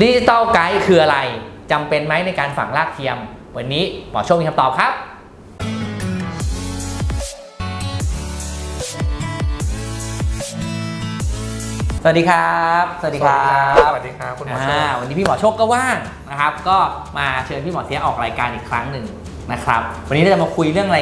ดิจิตอลไกด์คืออะไรจำเป็นไหมในการฝังรากเทียม วันนี้หมอโชคมีคำตอบครับสวัสดีครับ สวัสดีครับ สวัสดีครับคุณหมอโชอ่าควันนี้พี่หมอโชคก็ว่างนะครับ ก็มาเชิญพี่หมอเสียออกรายการอีกครั้งหนึ่งนะครับ วันนี้เราจะมาคุยเรื่องอะไร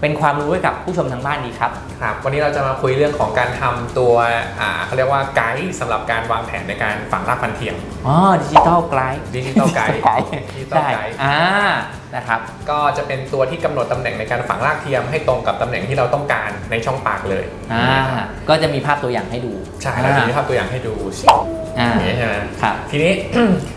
เป็นความรู้ให้กับผู้ชมทางบ้านดีครับ ครับ วันนี้เราจะมาคุยเรื่องของการทำตัวอ่าเขาเรียกว่าไกด์สำหรับการวางแผนในการฝังรากฟันเทียมอ๋อดิจิตอลไกด์ดิจิตอลไกด์ดิจิตอลใช่ไกด์อ่านะครับก็จะเป็นตัวที่กำหนดตำแหน่งในการฝังรากเทียมให้ตรงกับตำแหน่งที่เราต้องการในช่องปากเลยอ่าก็จะมีภาพตัวอย่างให้ดูใช่เราจะมีภาพตัวอย่างให้ดู อ่าอย่างนี้ใช่ไหมครับ ทีนี้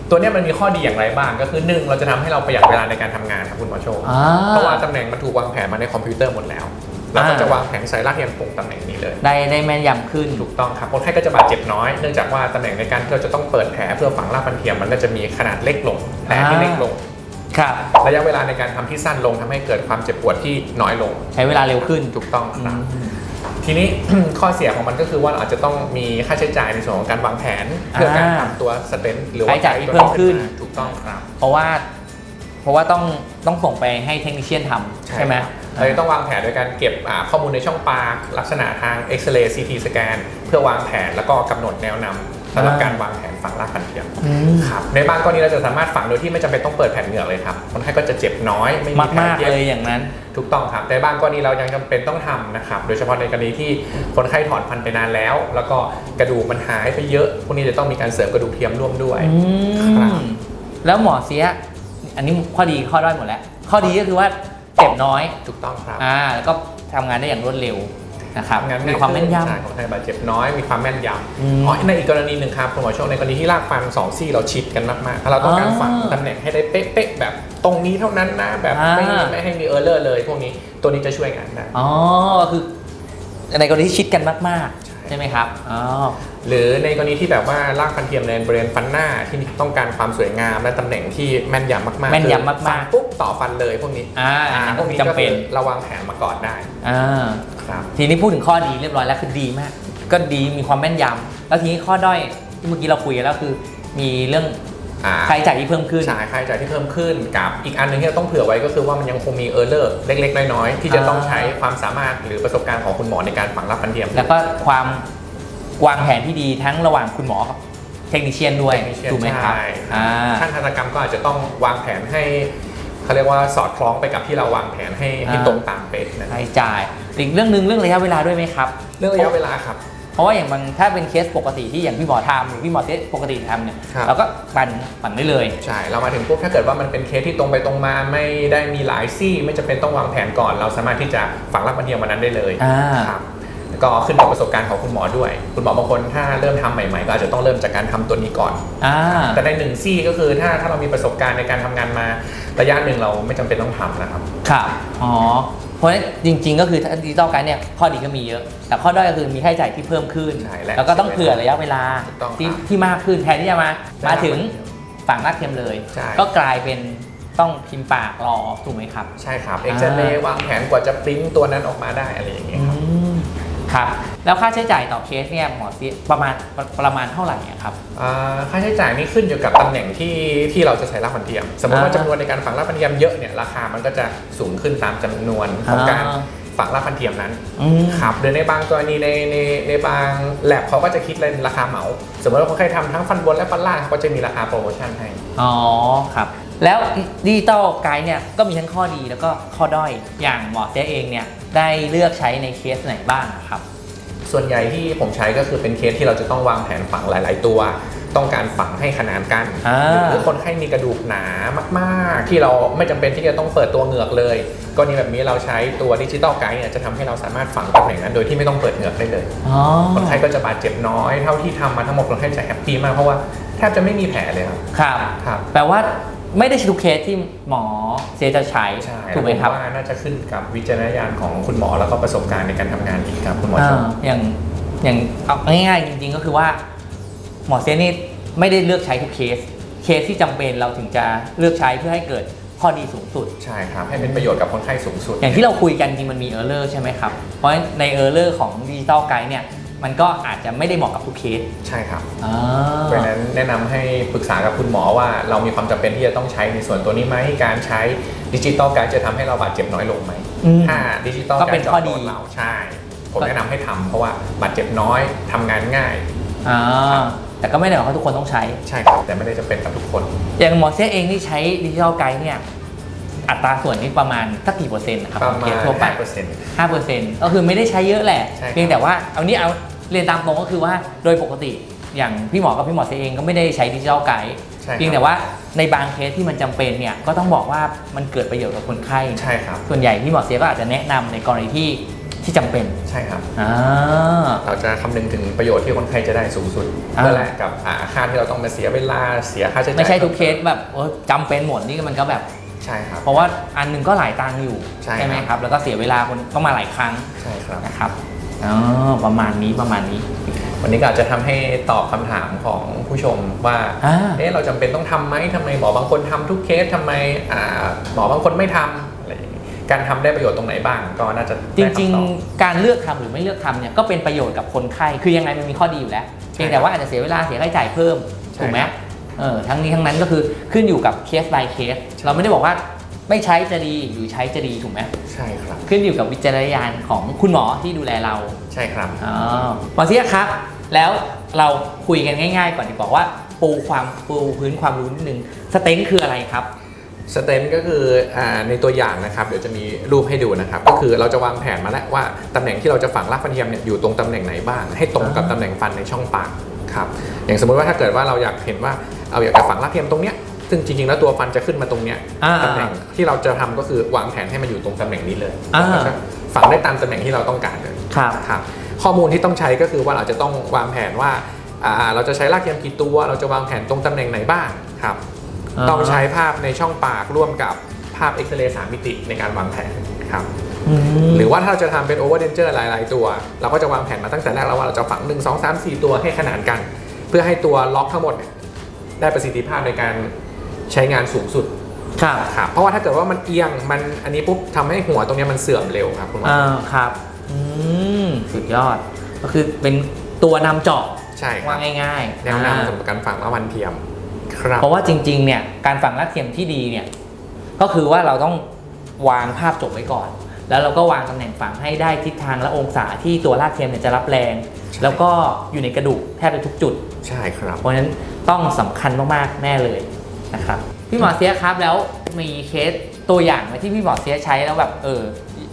ตัวเนี้ยมันมีข้อดีอย่างไรบ้าง ก็คือหนึ่งเราจะทำให้เราประหยัดเวลาในการทำงานครับคุณหมอโชคอ่า เพราะว่าตำแหน่งมันถูกวางแผนมาในคอมพิวเตอร์หมดแล้วเราก็อ่าจะวางแผนใส่รากเทียมตรงตำแหน่งนี้เลย ได้ได้แม่นยำขึ้น ถูกต้องครับคนไข้ก็จะบาดเจ็บน้อย เนื่องจากว่าตำแหน่งในการที่เราจะต้องเปิดแผลเพื่อฝังรากฟันเทียมมันก็จะมีขนาดเล็กลงแผลที่เล็กลง ครับ ระยะเวลาในการทำที่สั้นลงทำให้เกิดความเจ็บปวดที่น้อยลง ใช้เวลาเร็วขึ้นถูกต้องอืครับม ทีนี้ ข้อเสียของมันก็คือว่าเราอาจจะต้องมีค่าใช้จ่ายในส่วนของการวางแผนเพื่อการอ่าทำตัวสเตนหรือว่าค่าใช้จ่ายที่เพิ่มขึ้น ถูกต้องครับ เพราะว่าเพราะว่าต้องต้องส่งไปให้เทคนิชเชียนทำใช่ไหมครับเราจะต้องวางแผนโดยการเก็บอ่าข้อมูลในช่องปากลักษณะทางเอ็กซเรย์ซีทีสแกนเพื่อวางแผนแล้วก็กำหนดแนวนำ สำหรับอ่าการวางแผนฝังรากฟันเทียมอืมครับในบางกรณีเราจะสามารถฝังโดยที่ไม่จำเป็นต้องเปิดแผ่นเหงือกเลยครับคนไข้ก็จะเจ็บน้อยไม่มีมากแผลมากเย็ๆบเลยอย่างนั้น ถูกต้องครับแต่บางกรณีเรายังจำเป็นต้องทำนะครับโดยเฉพาะในกรณีที่คนไข้ถอนฟันไปนานแล้ว แล้วก็กระดูกมันหายไปเยอะพวกนี้จะต้องมีการเสริมกระดูกเทียมร่วมด้วย อืครับมแล้วหมอเสีย อันนี้ข้อดีข้อด้อยหมดแล้ว ข้อดีก็คือว่าเจ็บน้อย ถูกต้องครับ อ่า แล้วก็ทำงานได้อย่างรวดเร็ว นะครับทำงานมีความแม่นยใช่คนไข้บาดเจ็บน้อยมีความแม่นยอืมำอ๋อในอีกกรณีหนึ่งครับคุณหมอโชคในกรณีที่รากฟันสองซี่เราชิดกันมากๆถ้าเราต้องการอ๋อฝังตำแหน่งให้ได้เป๊ะๆแบบตรงนี้เท่านั้นนะแบบไม่อ่าไม่ให้มีเออร์เลอร์เลย พวกนี้ตัวนี้จะช่วยงานได้ำอ๋อก็คือในกรณีที่ชิดกันมากๆใช่ไหมครับอ๋อหรือในกรณีที่แบบว่ารากฟันเทียมในบริเวณฟันหน้าที่ต้องการความสวยงามและตำแหน่งที่แม่นยำมากๆแม่นยำมากๆคือฝังปุ๊บต่อฟันเลยพวกนี้อ่าอันนั้นก็จำเป็นเราวางแผนมาก่อนได้อ่าครับ ทีนี้พูดถึงข้อดีเรียบร้อยแล้วคือดีมาก ก็ดีมีความแม่นยำแล้วทีนี้ข้อด้อยที่เมื่อกี้เราคุยกันแล้วคือ มีเรื่องอ่า ค่าใช้จ่ายที่เพิ่มขึ้นใช่ค่าใช้จ่ายที่เพิ่มขึ้นกับอีกอันหนึ่งที่เราต้องเผื่อไว้ก็คือว่ามันยังคงมีเออร์เลอร์เล็ก ๆ น้อยๆที่จะต้องอ่าใช้ความสามารถหรือประสบการณ์ของคุณหมอในการฝังรากฟันเทียม แล้วก็ความวางแผนที่ดีทั้งระหว่างคุณหมอกับเทคนิชเชียนด้วย Technician ถูกไหมครับใช่อ่าช่างทันตกรรมก็อาจจะต้องวางแผนให้เขาเรียกว่าสอดคล้องไปกับที่เราวางแผนให้ให้อ่าตรงตามเป๊ะนะรายจ่ายอีกเรื่องหนึ่งเรื่องระยะเวลาด้วยไหมครับ เรื่องระยะเวลาครับ เพราะว่าอย่างบางถ้าเป็นเคสปกติที่อย่างพี่หมอทำหรือพี่หมอเซตปกติทำเนี่ยครับ เราก็ปั่นปั่นได้เลย ใช่ เรามาถึงปุ๊บถ้าเกิดว่ามันเป็นเคสที่ตรงไปตรงมาไม่ได้มีหลายซี่ ไม่จำเป็นต้องวางแผนก่อน เราสามารถที่จะฝังรากฟันเทียมวันนั้นได้เลยอ่า ครับแล้วก็ขึ้นกับประสบการณ์ของคุณหมอด้วย คุณหมอบางคนถ้าเริ่มทำใหม่ๆ ก็อาจจะต้องเริ่มจากการทำตัวนี้ก่อน อ่า แต่ในหนึ่งซี่ก็คือถ้าถ้าเรามีประสบการณ์ในการทำงานมาระยะหนึ่งเราไม่จำเป็นต้องทำนะครับ ครับ อ๋อเพ ราะฉะนั้นจริง ๆ ก็คือถ้าดิจิตอลไกด์เนี่ยข้อดีก็มีเยอะ แต่ข้อด้อยก็คือมีค่าใช้จ่ายที่เพิ่มขึ้น ใช่และแล้วก็ต้องเผื่อระยะเวลาถูกต้องที่ครับ ที่มากขึ้นแทนที่จะมาใช่มาถึงฝั่งรากเทียมเลย ใช่ ก็กลายเป็นต้องพิมพ์ปากรอถูกไหมครับ ใช่ครับเอ็กซเรย์วางแผนกว่าจะปริ้นตัวนั้นออกมาได้อะไรอย่างเงี้ยครับ ครับแล้วค่าใช้จ่ายต่อเคสเนี่ยหมอซีประมาณประมาณเท่าไหร่อะครับ อ่าค่าใช้จ่ายนี่ขึ้นอยู่กับตำแหน่งที่ที่เราจะใส่รากฟันเทียม สมมติว่าอ่าจำนวนในการฝังรากฟันเทียมเยอะเนี่ยราคามันก็จะสูงขึ้นตามจำนวนของการอ่าฝังรากฟันเทียมนั้น อืม ครับหรือในบางกรณีในในในบางแลบเขาก็จะคิดเป็นราคาเหมา สมมติว่าคนไข้ทำทั้งฟันบนและฟันล่างเขาก็จะมีราคาโปรโมชั่นให้ อ๋อครับ แล้วดิจิตอลไกด์เนี่ยก็มีทั้งข้อดีแล้วก็ข้อด้อยอย่างหมอเจ๊เองเนี่ยได้เลือกใช้ในเคสไหนบ้างครับ ส่วนใหญ่ที่ผมใช้ก็คือเป็นเคสที่เราจะต้องวางแผนฝังหลาย ๆ ตัว ต้องการฝังให้ขนานกันอ่าหรือคนไข้มีกระดูกหนามากๆ ที่เราไม่จำเป็นที่จะต้องเปิดตัวเหงือกเลยกรณีแบบนี้เราใช้ตัวดิจิตอลไกด์เนี่ยจะทำให้เราสามารถฝังตำแหน่งนั้นโดยที่ไม่ต้องเปิดเหงือกได้เลยอ๋อคนไข้ก็จะบาดเจ็บน้อยเท่าที่ทำมาทั้งหมดคนไข้จะแฮปปี้มากเพราะว่าแทบจะไม่มีแผลเลยครับครับครับแปลว่า ไม่ได้ใช่ทุกเคสที่หมอเซจะใช้ใช่ถูกไหมครับว่าน่าจะขึ้นกับวิจารณญาณของคุณหมอแล้วก็ประสบการณ์ในการทำงานอีกครับคุณหมอชอ่ามอย่างอย่างเอาง่ายๆจริงๆก็คือว่า หมอเซนี่ไม่ได้เลือกใช้ทุกเคส เคสที่จำเป็นเราถึงจะเลือกใช้เพื่อให้เกิดข้อดีสูงสุด ใช่ครับ ให้เป็นประโยชน์กับคนไข้สูงสุดอย่างที่เราคุยกันจริงมันมีเออร์เลอร์ใช่ไหมครับ เพราะในเออร์เลอร์ของดิจิตอลไกด์เนี่ย มันก็อาจจะไม่ได้เหมาะกับทุกเคสใช่ครับ อ่า เพราะฉะนั้นแนะนำให้ปรึกษากับคุณหมอว่าเรามีความจำเป็นที่จะต้องใช้ในส่วนตัวนี้ไหมการใช้ดิจิตอลการดจะทำให้เราบาดเจ็บน้อยลงไหมอืมถ้าดิจิตอลก็การเป็นดข้อดีเราใช่ ผมแนะนำให้ทำเพราะว่าบาดเจ็บน้อยทำงานง่าย อ่าแต่ก็ไม่ได้หมายความว่าทุกคนต้องใช้ ใช่ครับ แต่ไม่ได้จะเป็นกับทุกคน อย่างหมอเซียเองที่ใช้ดิจิทัลไกด์เนี่ยอัตราส่วนนี้ประมาณสักกี่เปอร์เซ็นต์นะครับประของมาเคณสทั่วไป5%เปอร์เซ็นต์ห้าเปอร์เซ็นต์ก็คือไม่ได้ใช้เยอะแหละ ใช่ครับ เพียงแต่ว่าเอานี้เอา เรียนตามตรงก็คือว่าโดยปกติอย่างพี่หมอกับพี่หมอเซียเองก็ไม่ได้ใช้ดิจิทัลไกด์ใช่ครับ เพียงแต่ว่าในบางเคสที่มันจำเป็นเนี่ยก็ต้องบอกว่ามันเกิดประโยชน์กับคนไข้ ใช่ครับ ส่วนใหญ่พี่หมอเซียก็อาจจะแนะนำในกรณีที่ที่จำเป็นใช่ครับ อ่า เราจะคำนึงถึงประโยชน์ที่คนไข้จะได้สูงสุดอ่าเพื่อแลกกับอ่าค่าที่เราต้องมาเสียเวลาเสียค่าใช้จ่ายไม่ใช่ทุกเคสแบบโอ้จำเป็นหมดนี่มันก็แบบ ใช่ครับ เพราะว่าอันหนึงก็หลายตังค์อยู่ใช่ครับ ไหมครับ แล้วก็เสียเวลาคนต้องมาหลายครั้งใช่ครับ นะครับ อ๋อประมาณนี้ประมาณนี้ วันนี้ก็อาจจะทำให้ตอบคำถามของผู้ชมว่า อ่า เอ๊ะเราจำเป็นต้องทำไหมทำไมหมอบางคนทำทุกเคสทำไมอ่าหมอบางคนไม่ทำอะไรอย่างงี้การทำได้ประโยชน์ตรงไหนบ้าง ก็น่าจะจได้ริง คำตอบ ๆ การเลือกทำหรือไม่เลือกทำเนี่ยก็เป็นประโยชน์กับคนไข้ คือยังไงมันมีข้อดีอยู่แล้วใช่เพียงแต่ว่าอาจจะเสียเวลาเสียค่าใช้จ่ายเพิ่ม ใช่ถูกไหมครับเออทั้งนี้ทั้งนั้นก็คือขึ้นอยู่กับเคส by เคส เราไม่ได้บอกว่า ไม่ใช้จะดีหรือใช้จะดีถูกไหมใช่ครับ ขึ้นอยู่กับวิจารณญาณของคุณหมอที่ดูแลเราใช่ครับอ๋อหมอเสียครับ แล้วเราคุยกันง่าย ๆ ก่อนดีกว่าว่า ปูความปูพื้นความรู้นิดนึงสเต็นคืออะไรครับสเตนก็คืออาในตัวอย่างนะครับเดี๋ยวจะมีรูปให้ดูนะครับ ก็คือเราจะวางแผนมาแล้วว่าตำแหน่งที่เราจะฝังรากฟันเทียมเนี่ยอยู่ตรงตำแหน่งไหนบ้าง ให้ตรงกับอ่าตำแหน่งฟันในช่องปากครับอย่างสมมุติว่าถ้าเกิดว่าเราอยากเห็นว่าเอาอยากจะฝังรากเทียมตรงเนี้ย ซึ่งจริงๆ แล้วตัวฟันจะขึ้นมาตรงเนี้ยอ่าตำแหน่งที่เราจะทำก็คือวางแผนให้มันอยู่ตรงตำแหน่งนี้เลยอ่า แล้วก็จะฝังได้ตามตำแหน่งที่เราต้องการเลย ครับ ครับข้อมูลที่ต้องใช้ก็คือว่าเราจะต้องวางแผนว่าอ่าเราจะใช้รากเทียมกี่ตัวเราจะวางแผนตรงตำแหน่งไหนบ้างครับต้องใช้ภาพในช่องปากร่วมกับภาพเอ็กซเรย์สามมิติในการวางแผนครับอืม หรือว่าถ้าเราจะทำเป็นโอเวอร์เดนเจอร์หลาย ๆ ตัว เราก็จะวางแผนมาตั้งแต่แรกแล้วว่าเราจะฝัง 1 2 3 4 ตัวให้ขนานกัน เพื่อให้ตัวล็อกทั้งหมดเนี่ยได้ประสิทธิภาพในการ ใช้งานสูงสุดครับครับเพราะว่าถ้าเกิดว่ามันเอียงมันอันนี้ปุ๊บทำให้หัวตรงเนี้ยมันเสื่อมเร็วครับคุณหมออ่าครับอืมสุดยอด ก็คือเป็นตัวนำเจาะใช่ครัว่าบง่ายๆแนะนำอ่า สำหรับการฝังละวันเทียมครับเพราะว่าจริงๆ เนี่ยการฝังรากเทียมที่ดีเนี่ยก็คือว่าเราต้องวางภาพจบไว้ก่อน แล้วเราก็วางตำแหน่งฝังให้ได้ทิศทางและองศาที่ตัวรากเทียมเนี่ยจะรับแรงใช่แล้วก็อยู่ในกระดูกแทบจะทุกจุด ใช่ครับ เพราะฉะนั้นต้องสำคัญมากๆ แน่เลย นะครับพี่หมอเสียครับแล้วมีเคสตัวอย่างไหมที่พี่หมอเสียใช้แล้วแบบเออ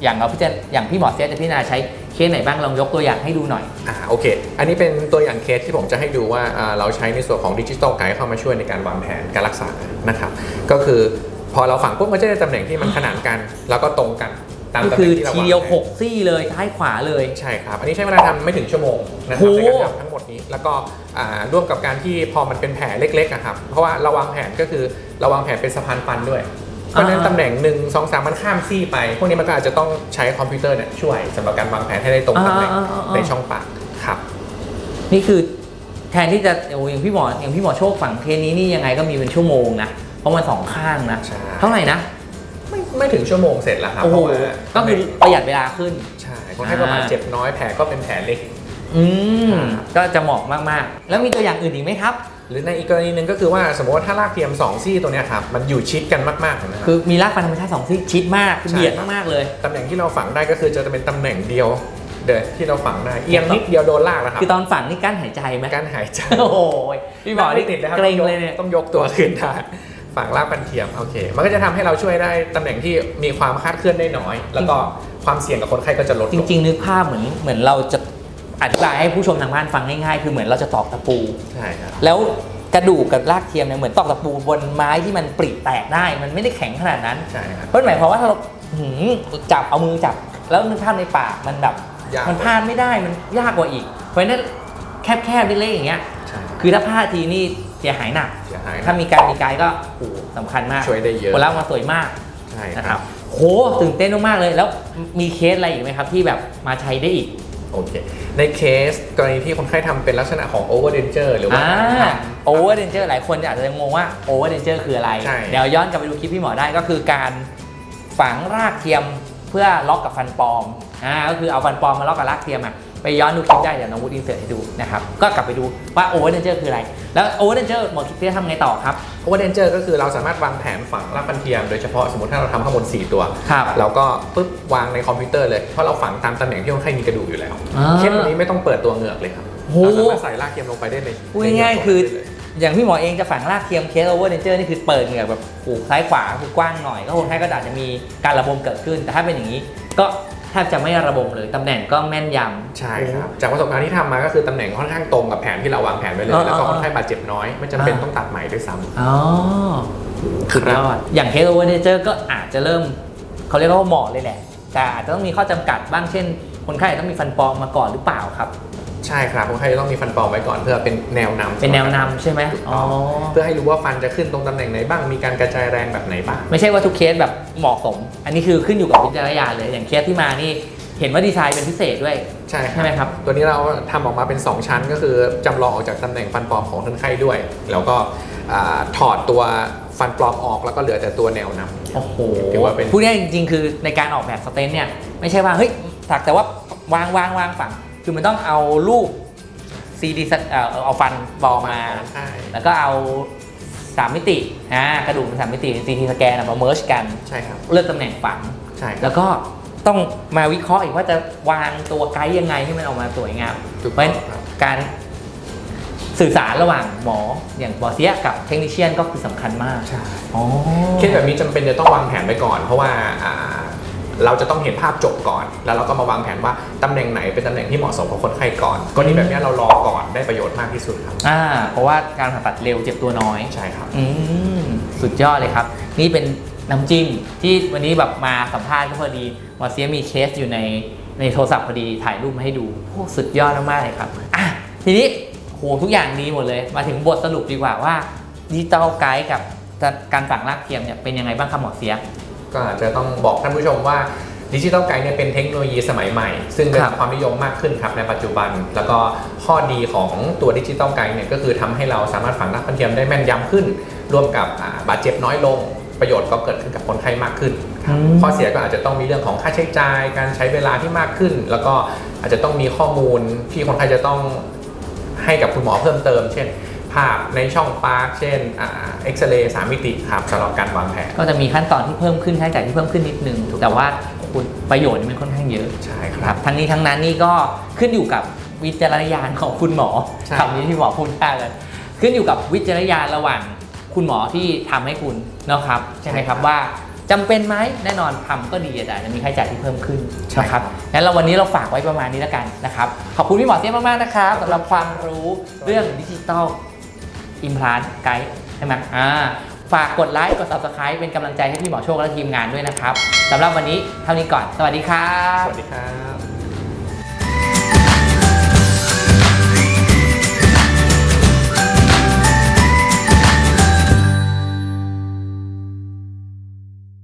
อย่างเราพิจารอย่างพี่หมอเสียจะพิจารณาใช้เคสไหนบ้างลองยกตัวอย่างให้ดูหน่อยอ่าโอเค อันนี้เป็นตัวอย่างเคสที่ผมจะให้ดูว่าเราใช้ในส่วนของดิจิทัลไกด์เข้ามาช่วยในการวางแผนการรักษานะครับ ก็คือพอเราฝังปุ๊บมันจะได้ตำแหน่งที่มันขนานกัน แล้วก็ตรงกัน ตามก็ตำแหคืน่องที่เราทีวางเดียวแผนหกซี่เลยซ้ายขวาเลย ใช่ครับ อันนี้ใช้เวลาทำไม่ถึงชั่วโมงนะครับโห ในการทำทั้งหมดนี้ แล้วก็อ่าร่วมกับการที่พอมันเป็นแผลเล็กๆอะครับ เพราะว่าเราวางแผนก็คือเราวางแผนเป็นสะพานฟันด้วย เพราะฉะนั้นตำแหน่งหนึ่งสองสามมันข้ามซี่ไป พวกนี้มันก็อาจจะต้องใช้คอมพิวเตอร์เนี่ยช่วยสำหรับการวางแผนให้ได้ตรงตำแหน่งอ่าอ่าอ่าในช่องปากครับ นี่คือแทนที่จะโอ้อย่างพี่หมออย่างพี่หมอโชคฝั่งเคสนี้นี่ยังไงก็มีเป็นชั่วโมงนะเพราะมันสองข้างนะใช่ เท่าไหร่นะ ไม่ไม่ถึงชั่วโมงเสร็จแล้วครับโอ้โหเพราะว่าก็คือประหยัดเวลาขึ้น ใช่คนไข้ก็บาดเจ็บน้อยแผลก็เป็นแผลเล็ก อืม ครับ ก็จะเหมาะมากๆ แล้วมีตัวอย่างอื่นอีกไหมครับ หรือในอีกกรณีหนึ่งก็คือว่าสมมติว่าถ้ารากเทียมสองซี่ตัวเนี้ยครับมันอยู่ชิดกันมากๆนะครับ คือมีรากฟันธรรมชาติสองซี่ชิดมากคือใช่ เบียดมากๆเลย ตำแหน่งที่เราฝังได้ก็คือจะเป็นตำแหน่งเดียวเดยวที่เราฝังได้เอียงนิดเดียวโดนลากแล้วครับคือตอนฝังนี่กั้นหายใจไหมการหายใจ โอ้โหพี่หมอนี่ติดนะครับเกรงเลยเนี่ยต้องยกตัวขึ้นได้ ฝังรากฟันเทียมโอเค มันก็จะทำให้เราช่วยได้ตำแหน่งที่มีความคาดเคลื่อนได้น้อย แล้วก็ความเสี่ยงกับคนไข้ก็จะลดลจริง ๆ นึกภาพเหมือนเหมือนเราจะอธิบายให้ผู้ชมทางบ้านฟังง่ายๆ คือเหมือนเราจะตอกตะปูใช่ครับแล้วกระดูกกับรากเทียมเนี่ยเหมือนตอกตะปูบนไม้ที่มันปริแตกได้ มันไม่ได้แข็งขนาดนั้นใช่ครับเพราะหมายความว่าถ้าเราหืมจับเอามือจับ แล้วนึกภาพในปากมันแบบยากมันพลาดไม่ได้มันยากกว่าอีก เพราะฉะนั้นแคบๆเล็กๆอย่างเงี้ยใช่คือถ้าพลาดทีนี่เสียหายหนักเสีย หายนะ ถ้ามีการมีกายก็โอ้โหสำคัญมากช่วยได้เยอะ ผลลัพธ์มาสวยมากใช่นะคครัรับบ โหตื่นเต้นมากๆเลย แล้วมีเคสอะไรอีกไหมครับ ที่แบบมาใช้ได้อีก โอเค ในเคสกรณีที่คนไข้ทำเป็นลักษณะของ over denture หรือว่า อ่าทโอเวอร์เดนเจอร์หลายคนอาจจะงงว่าโอเวอร์เดนเจอร์คืออะไร ใช่ เดี๋ยวย้อนกลับไปดูคลิปพี่หมอได้ก็คือการฝังรากเทียมเพื่อล็อกกับฟันปลอมอ่าก็คือเอาฟันปลอมมาล็อกกับรากเทียมอะ ไปย้อนดูคลิปได้เดี๋ยวน้องวูดอินเสิร์ตให้ดูนะครับก็กลับไปดูว่าโอเวอร์เดนเจอร์คืออะไร แล้วโอเวอร์เดนเจอร์หมอคิดจะทำไงต่อครับเพราะว่าเดนเจอร์ก็คือเราสามารถวางแผนฝังรากฟันเทียมโดยเฉพาะสมมติถ้าเราทำข้างบน4 ตัวครับเราก็ปุ๊บวางในคอมพิวเตอร์เลยเพราะเราฝังตามตำแหน่งที่คนไข้มีกระดูกอยู่แล้วอ่าเคสแบบนี้ไม่ต้องเปิดตัวเหงือกเลยครับโหเราสามารถใส่รากเทียมลงไปได้เลยพูดง่ายๆคือ อย่างพี่หมอเองจะฝังรากเทียมเคสโอเวอร์เดนเจอร์นี่คือเปิดเหงือกแบบหูซ้ายขวาคือกว้างหน่อย ก็คนไข้ก็อาจจะมีการระบมเกิดขึ้น แต่ถ้าเป็นอย่างนี้ก็ แทบจะไม่ระบมเลยตำแหน่งก็แม่นยำ ใช่ครับ จากประสบการณ์ที่ทำมาก็คือตำแหน่งค่อนข้างตรงกับแผนที่เราวางแผนไว้เลยอ่าแล้วก็อ่าคนไข้บาดเจ็บน้อย ไม่จำเป็นอ่าต้องตัดใหม่ด้วยซ้ำอ๋อสุดยอดอย่างเคสโอเวอร์เดนเจอร์ก็อาจจะเริ่มเขาเรียกว่าเหมาะเลยแหละ แต่อาจจะต้องมีข้อจำกัดบ้างเช่น คนไข้อาจจะต้องมีฟันปลอมมาก่อนหรือเปล่าครับ ใช่ครับคนไข้จะต้องมีฟันปลอมไว้ก่อนเพื่อเป็นแนวนำเป็นแนวนำใช่ไหมถูกอ๋ต้อองเพื่อให้รู้ว่าฟันจะขึ้นตรงตำแหน่งไหนบ้างมีการกระจายแรงแบบไหนบ้าง ไม่ใช่ว่าทุกเคสแบบเหมาะสม อันนี้คือขึ้นอยู่กับวิจารณญาณเลยอย่างเคสที่มานี่เห็นว่าดีไซน์เป็นพิเศษด้วยใช่ใช่ไหมครับ ตัวนี้เราทำออกมาเป็น 2 ชั้นก็คือจำลองออกจากตำแหน่งฟันปลอมของคนไข้ด้วย แล้วก็อ่าถอดตัวฟันปลอมออกแล้วก็เหลือแต่ตัวแนวนำโอ้โหถือว่าเป็นพูดง่ายๆจริงๆ คือในการออกแบบสเตนเนี่ยไม่ใช่ว่าเฮ้ยสักแต่ว่าวางวางวางฝัง คือมันต้องเอารูปซีดีเอ่อเอาฟันบอลมา ใช่แล้วก็เอาสามมิติอ่ากระดูกเป็นสามมิติซีทีสแกนมาเมิร์ชกันใช่ครับเลือกตำแหน่งฝัง ใช่ครับ แล้วก็ต้องมาวิเคราะห์อีกว่าจะวางตัวไกด์ยังไงให้มันออกมาสวยงามถูกเพราะต้ฉะองนั้นครับ การสื่อสารระหว่างหมออย่างหมอเสียกับเทคนิชเชียนก็คือสำคัญมากใช่ อ๋อ เคสแบบนี้จำเป็นจะต้องวางแผนไปก่อน เพราะว่าอ่า เราจะต้องเห็นภาพจบก่อน แล้วเราก็มาวางแผนว่าตำแหน่งไหนเป็นตำแหน่งที่เหมาะสมกับคนไข้ก่อนกรณีแบบนี้เรารอก่อนได้ประโยชน์มากที่สุดครับอ่า เพราะว่าการผ่าตัดเร็วเจ็บตัวน้อย ใช่ครับ อืม สุดยอดเลยครับ นี่เป็นน้ำจิ้มที่วันนี้แบบมาสัมภาษณ์ก็พอดีหมอเสียมีเคสอยู่ในในโทรศัพท์พอดีถ่ายรูปมาให้ดูโอ้สุดยอดมากๆเลยครับอะทีนี้โหทุกอย่างดีหมดเลย มาถึงบทสรุปดีกว่าว่าดิจิตอลไกด์กับการฝังรากเทียมเนี่ยเป็นยังไงบ้างครับหมอเสีย ก็อาจจะต้องบอกท่านผู้ชมว่าดิจิทัลไกด์เนี่ยเป็นเทคโนโลยีสมัยใหม่ ซึ่งได้ครับรับความนิยมมากขึ้นครับในปัจจุบัน แล้วก็ข้อดีของตัวดิจิทัลไกด์เนี่ยก็คือทำให้เราสามารถฝังรากฟันเทียมได้แม่นยำขึ้น ร่วมกับอ่าบาดเจ็บน้อยลง ประโยชน์ก็เกิดขึ้นกับคนไข้มากขึ้นครับอืมข้อเสียก็อาจจะต้องมีเรื่องของค่าใช้จ่าย การใช้เวลาที่มากขึ้น แล้วก็อาจจะต้องมีข้อมูลที่คนไข้จะต้องให้กับคุณหมอเพิ่มเติม เช่น ภาพในช่องปาร์คเช่นเอ็กซเรย์สามมิติครับสำหรับการวางแผนก็จะมีขั้นตอนที่เพิ่มขึ้นค่าใช้จ่ายที่เพิ่มขึ้นนิดนึงถูกต้องแต่ว่าคุณประโยชน์มันค่อนข้างเยอะใช่คครัรับบทั้งนี้ทั้งนั้นนี่ก็ขึ้นอยู่กับวิจารณญาณของคุณหมอใช่คำนี้ที่หมอพูดมากเลยขึ้นอยู่กับวิจารณญาณระหว่างคุณหมอที่ทำให้คุณนะครับใช่ไหมครับว่าจำเป็นไหมแน่นอนทำก็ดีแต่อาจจะมีค่าใช้จ่ายที่เพิ่มขึ้นนะครับงั้นเราวันนี้เราฝากไว้ประมาณนี้แล้วกันนะครับขอบคุณพี่หมอเสียมากๆนะครับสำหรับความรู้เรื่องดิจิตอล อิมพลานไกด์ใช่ไหมอ่าฝากกดไลค์กด subscribe เป็นกำลังใจให้พี่หมอโชคและทีมงานด้วยนะครับสำหรับวันนี้เท่านี้ก่อน สวัสดีครับ สวัสดีครับ